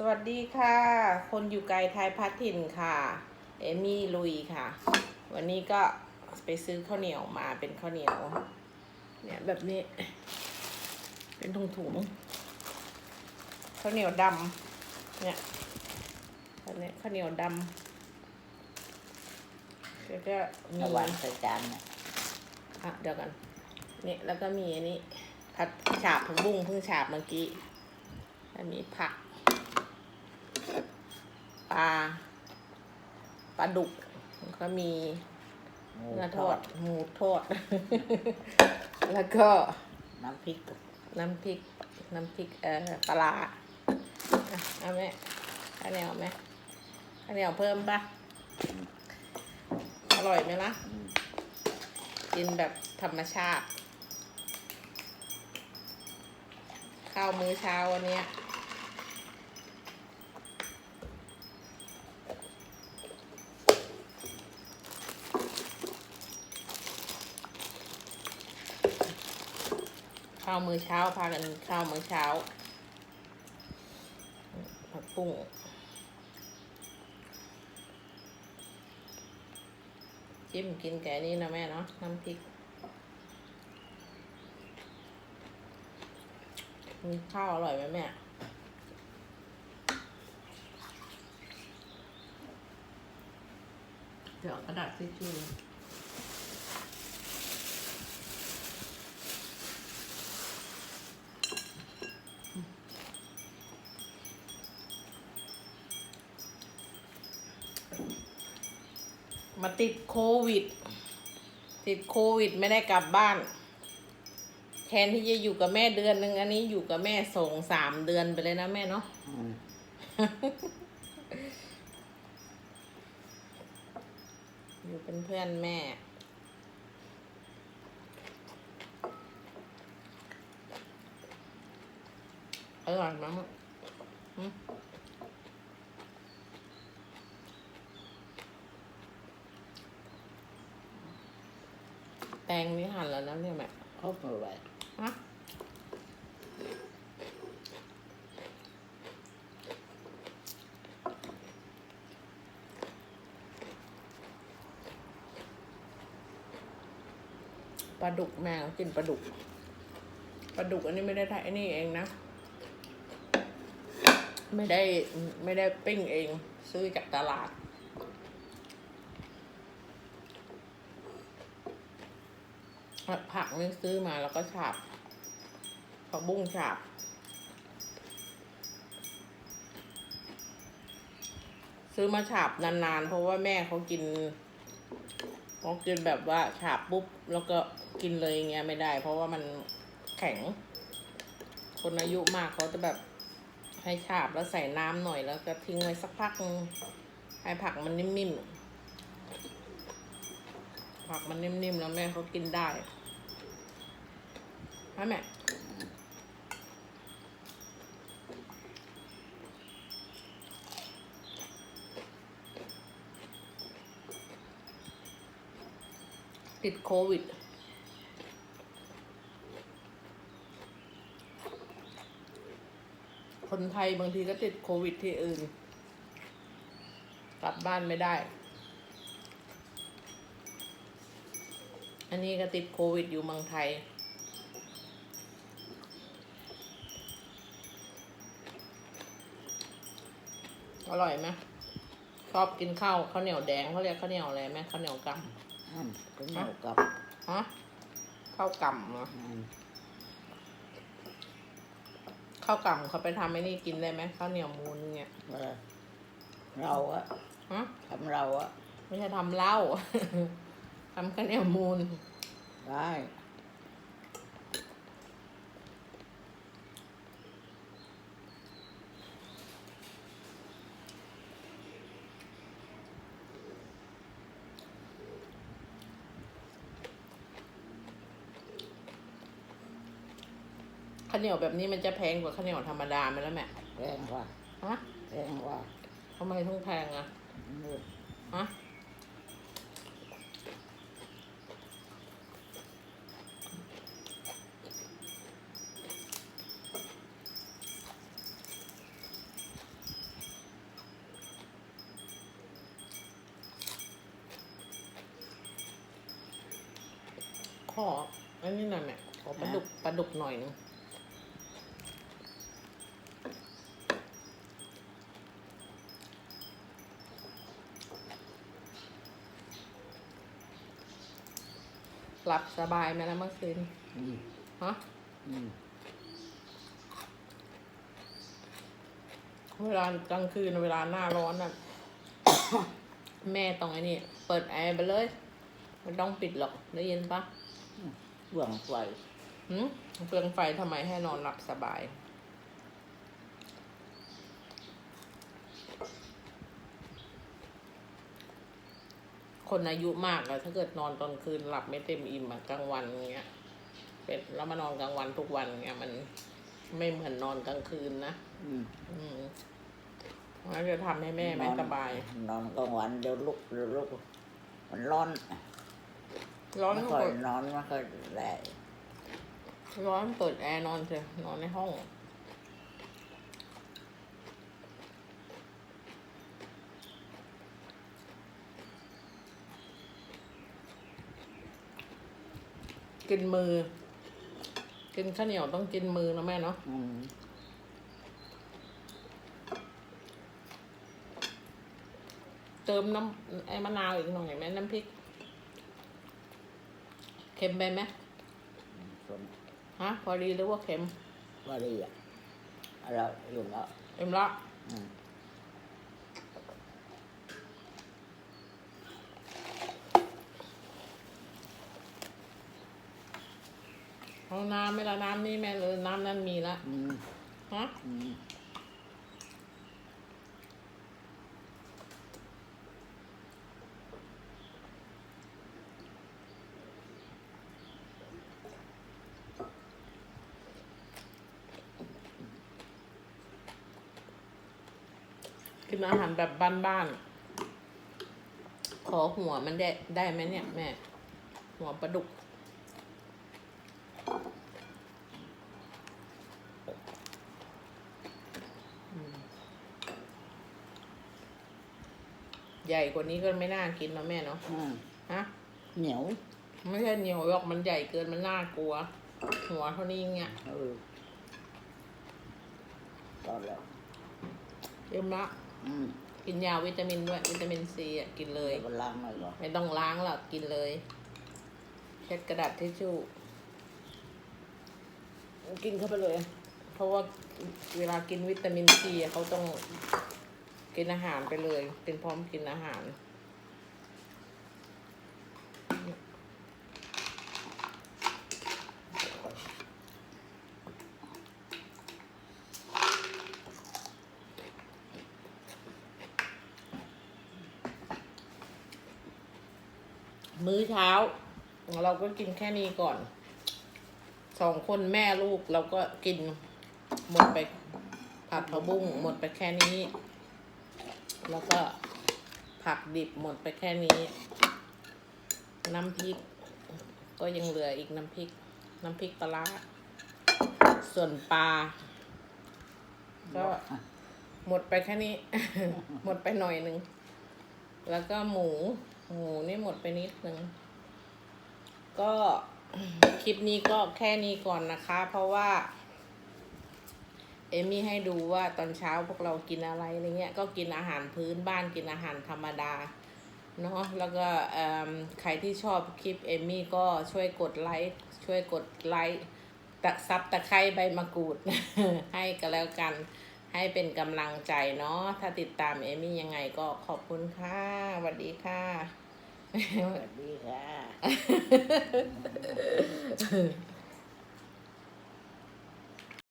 สวัสดีค่ะ คนอยู่ไกลไทยพัดถิ่นค่ะ เอมี่ลุยค่ะ วันนี้ก็ไปซื้อข้าวเหนียวมาเป็นข้าวเหนียว เนี่ยแบบนี้ เป็นถุงถุงๆข้าวเหนียวดำเนี่ยอันนี้ข้าวเหนียวดำแล้วก็มีระหว่างใส่จานเนี่ยอะเดี๋ยวกันนี่แล้วก็มีอันนี้ผัดฉาบผักบุ้งเพิ่งฉาบเมื่อกี้แล้วมีผักป ลาปลาดุกแล้วก็มีหมูเนื้อททออดดหมูทอด แล้วก็น้ำพริก น้ำพริก น้ำพริกเอ่อปลาร้าอะเอาไหมข้าวเหนียวไหมข้าวเหนียวเพิ่มปะอร่อยไหมล่ะอืมกินแบบธรรมชาติ ข้าวมื้อเช้าวันเนี้ ข้าวมื้อเช้าพากันข้าวมื้อเช้า ผักปุ้งจิ้มกินแกนี่นะแม่เนาะน้ำพริกมีข้าวอร่อยไหมแม่เดี๋ยวกระดาษทิชชู่ มาติดโควิด ติดโควิดไม่ได้กลับบ้าน แทนที่จะอยู่กับแม่เดือนหนึ่งอันนี้อยู่กับแม่ส่งสามเดือนไปเลยนะแม่เนาะอืมอยู่เป็นเพื่อนแม่ อร่อยมาก แตงนี่หั่นแล้วนะเนี่ยแม่ครบหมดเลยฮะ ปลาดุกแมวกินปลาดุก ปลาดุกอันนี้ไม่ได้ทำไอ้นี่เองนะ ไม่ได้ไม่ได้ปิ้งเอง ซื้อจากตลาด ผักนี่ซื้อมาแล้วก็ฉาบผักบุ้งฉาบซื้อมาฉาบนานๆ เพราะว่าแม่เขากินเขากินแบบว่าฉาบปุ๊บ แล้วก็กินเลยอย่างเงี้ยไม่ได้ เพราะว่ามันแข็ง คนอายุมากเขาจะแบบให้ฉาบแล้วใส่น้ำหน่อยแล้วก็ทิ้งไว้สักพักให้ผักมันนิ่มๆผักมันนิ่มๆแล้วแม่เขากินได้ ใช่แม่ติดโควิดคนไทยบางทีก็ติดโควิดที่อื่น กลับบ้านไม่ได้ อันนี้ก็ติดโควิดอยู่เมืองไทย อร่อยไหมชอบกินข้าวข้าวเหนียวแดงเขาเรียกข้าวเหนียวอะไรไหมข้าวเหนียวกอืมก็เหนียวกับำฮะข้าวกำเหรออืมข้าวกำเขาไปทำไอ้นี่กินได้ไหมข้าวเหนียวมูนเนี่ยเออเราอะฮะทำเราอะไม่ใช่ทำเหล้า ทำข้าวเหนียวมูนได้ ข้าวเหนียวแบบนี้มันจะแพงกว่าข้าวเหนียวธรรมดาไหมล้วแม่ แพงกว่าฮะแพงกว่าทำไมต้องแพงอะฮะขออันนี้หน่อยแม่ขอปลาดุกปลาดุกหน่อยนึง หลับสบายไหมแล้วเมื่อคืนอืมฮะอืมเวลากลางคืนเวลาหน้าร้อนน่ะ แม่ต้องไอ้นี่เปิดแอร์ไปเลยไม่ต้องปิดหรอกได้ยินปะเบื้องไฟหืมเปลืองไฟทำไมให้นอนหลับสบาย คนอายุมากอะถ้าเกิดนอนตอนคืนหลับไม่เต็มอิ่มอะกลางวันเงี้ยเป็นแล้วมานอนกลางวันทุกวันเงี้ยมันไม่เหมือนนอนกลางคืนนะอืมอืมมันจะทำให้แม่ไม่สบาย นอนกลางวันเดี๋ยวลุกเดี๋ยวลุกมันร้อนร้อนไม่ก็ค่อยเปิดนอนไม่ค่อยแรงร้อนเปิดแอร์นอนเถอะนอนในห้อง กินมือ กินข้าวเหนียวต้องกินมือนะแม่เนาะอืมเติมน้ำไอ้มะนาวอีกหน่อยไหมน้ำพริก เค็มไปไหมส่วนฮะ พอดีหรือว่าเค็มว่าดีอะอะไรอยู่แล้วเอ็มละอืม ห้องน้ำไม่ละน้ำนี่แม่เลยน้ำนั่นมีละอืมฮะอืมกินอาหารแบบบ้านๆขอหัวมันได้ได้ไหมเนี่ยแม่ หัวปลาดุก ใหญ่กว่านี้ก็ไม่น่ากินแล้วแม่เนาะอืมฮะ เหนียว ไม่ใช่เหนียวหรอกมันใหญ่เกินมันน่ากลัว หัวเท่านี้เงี้ยเออตอนแล้วเอ็มละอืมกินยาวิตามินด้วยวิตามินซีอะกินเลยเดี๋ยวมันล้างหน่อยก่อนไม่ต้องล้างหรอกกินเลยเช็ดกระดาษทิชชู่กินเข้าไปเลย เพราะว่าเวลากินวิตามินซีอะเขาต้อง กินอาหารไปเลย เป็นพร้อมกินอาหาร มื้อเช้า เราก็กินแค่นี้ก่อน สองคนแม่ลูกเราก็กินหมดไปผัดผักบุ้งหมดไปแค่นี้ แล้วก็ผักดิบหมดไปแค่นี้ น้ำพริก ก็ยังเหลืออีกน้ำพริก น้ำพริกปลาส่วนปลา ก็หมดไปแค่นี้ หมดไปหน่อยหนึ่ง แล้วก็หมู หมูนี่หมดไปนิดหนึ่ง ก็คลิปนี้ก็แค่นี้ก่อนนะคะ เพราะว่า เอมี่ให้ดูว่าตอนเช้าพวกเรากินอะไรอะไรเงี้ยก็กินอาหารพื้นบ้านกินอาหารธรรมดาเนาะแล้วก็เอิ่มใครที่ชอบคลิปเอมี่ก็ช่วยกดไลค์ช่วยกดไลค์ตะซับตะไคร้ใบมะกรูด ให้กันแล้วกันให้เป็นกำลังใจเนาะถ้าติดตามเอมี่ยังไงก็ขอบคุณค่ะสวัสดีค่ะสวัสดีค่ะ